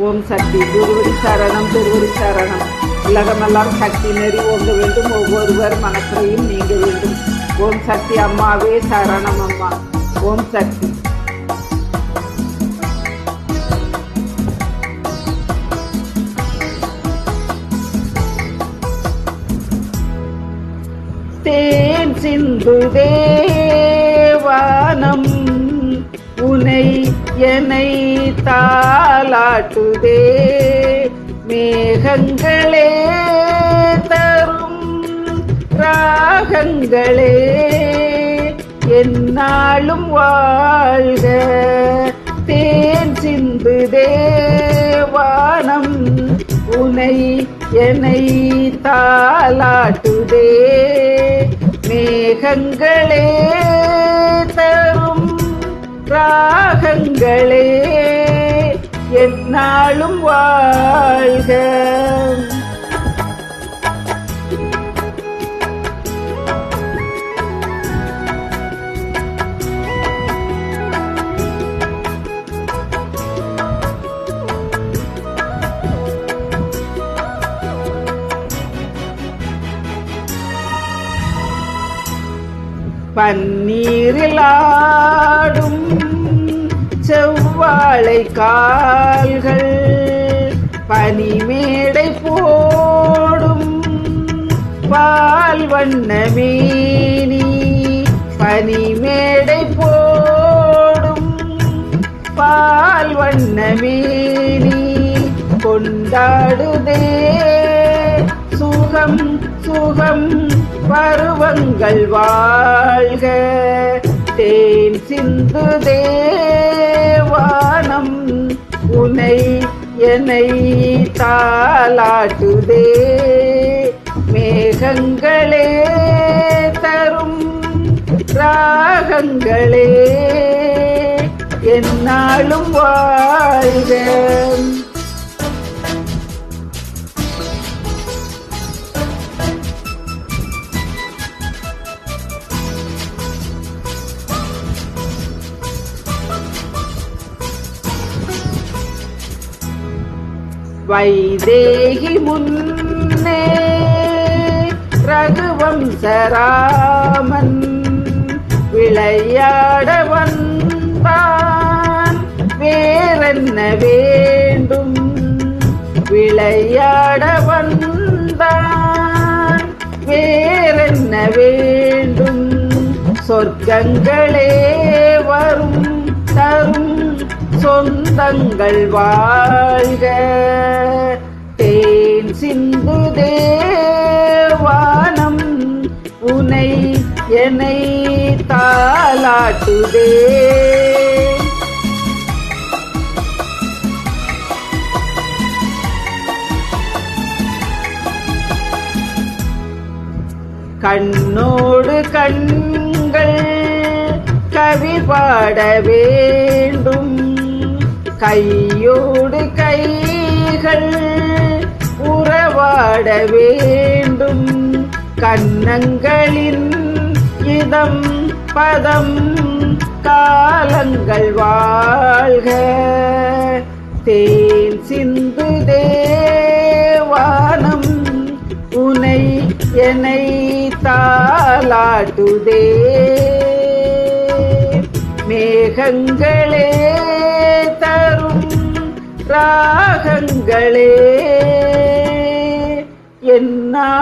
ஓம் சக்தி. குருவடி சரணம் திருவடி சரணம். உலகமெல்லாம் சக்தி நெறி ஓங்க வேண்டும். ஒவ்வொருவர் மனத்திலையும் நீங்க வேண்டும். ஓம் சக்தி அம்மாவே சரணம் அம்மா. ஓம் சக்தி. தேன் சிந்து தேவானம் உனை என்னை தாளாட்டுதே. மேகங்களே தரும் ராகங்களே என்னாலும் வாழ்க. தேன் சிந்து தேவானம் உனை என்னை தாளாட்டுதே. மேகங்களே ராகங்களே என்னாலும் வாழ்க. பன்னீரிலாடும் செவ்வாழை கால்கள் பனிமேடை போடும் பால் வண்ண மேனி பனிமேடை போடும் பால் வண்ண மேனி கொண்டாடுதே. சுகம் சுகம் பருவங்கள் வாழ்க. தேன் சிந்து தேவானம் உனை என்னை தாளாட்டுதே. மேகங்களே தரும் ராகங்களே என்னாலும் வாழ்க. வைதேகி முன்னே ரகுவம்சராமன் விளையாட வந்தான். வேறென்ன வேண்டும்? விளையாட வந்தான். வேறென்ன வேண்டும்? சொர்க்கங்களே வரும். தங்கள் வாழ்க. தேன் சிந்து தேவானம் உனை என்னை தாளாட்டுதே. கண்ணோடு கண்கள் கவி பாடவே கையோடு கைகள் உறவாட வேண்டும். கன்னங்களின் இதம் பதம் காலங்கள் வாழ்க. தேன் சிந்து தேவானம் உனை என்னை தாளாட்டுதே மேகங்களே ராகங்களே என்னால்